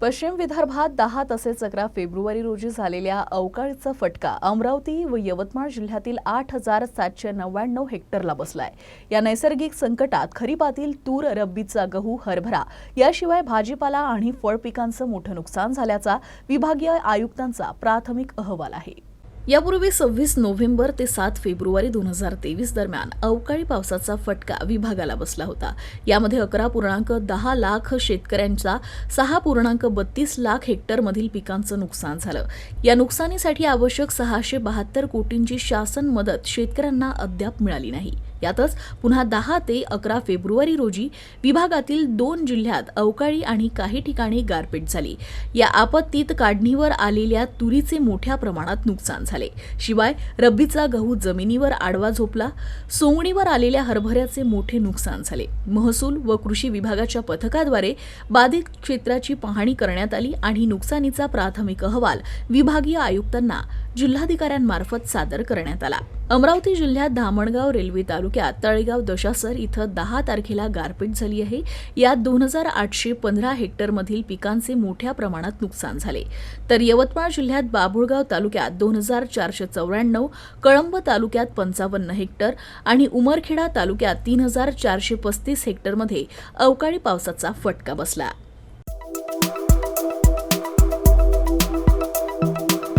पश्चिम विदर्भात दहा तसेच अकरा फेब्रुवारी रोजी झालेल्या अवकाळीचा फटका अमरावती व यवतमाळ जिल्ह्यातील आठ हजार सातशे नव्याण्णव हेक्टरला बसलाय. या नैसर्गिक संकटात खरीपातील तूर रब्बीचा गहू हरभरा याशिवाय भाजीपाला आणि फळ पिकांचं मोठं नुकसान झाल्याचा विभागीय आयुक्तांचा प्राथमिक अहवाल आहे. यापूर्वी सव्वीस नोव्हेंबर ते सात फेब्रुवारी दोन हजार तेवीस दरम्यान अवकाळी पावसाचा फटका विभागाला बसला होता. यामध्ये अकरा पूर्णांक दहा लाख शेतकऱ्यांचा सहा पूर्णांक बत्तीस लाख हेक्टरमधील पिकांचं नुकसान झालं. या नुकसानीसाठी आवश्यक सहाशे बहात्तर कोटींची शासन मदत शेतकऱ्यांना अद्याप मिळाली नाही. यातच पुन्हा दहा ते अकरा फेब्रुवारी रोजी विभागातील दोन जिल्ह्यात अवकाळी आणि काही ठिकाणी गारपीट झाली. या आपत्तीत काढणीवर आलेल्या तुरीचे मोठ्या प्रमाणात नुकसान झाले. शिवाय रब्बीचा गहू जमिनीवर आडवा झोपला. सोंगणीवर आलेल्या हरभऱ्याचे मोठे नुकसान झाले. महसूल व कृषी विभागाच्या पथकाद्वारे बाधित क्षेत्राची पाहणी करण्यात आली आणि नुकसानीचा प्राथमिक अहवाल विभागीय आयुक्तांना जिल्हाधिकाऱ्यांमार्फत सादर करण्यात आला. अमरावती जिल्ह्यात धामणगाव रेल्वे तालुक्यात तळेगाव दशासर इथं दहा तारखेला गारपीट झाली आहे. यात दोन हजार आठशे पंधरा हेक्टरमधील पिकांचे मोठ्या प्रमाणात नुकसान झाले. तर यवतमाळ जिल्ह्यात बाभुळगाव तालुक्यात दोन हजार चारशे चौऱ्याण्णव कळंब तालुक्यात पंचावन्न हेक्टर आणि उमरखेडा तालुक्यात तीन हजार चारशे पस्तीस हेक्टरमध्ये अवकाळी पावसाचा फटका बसला.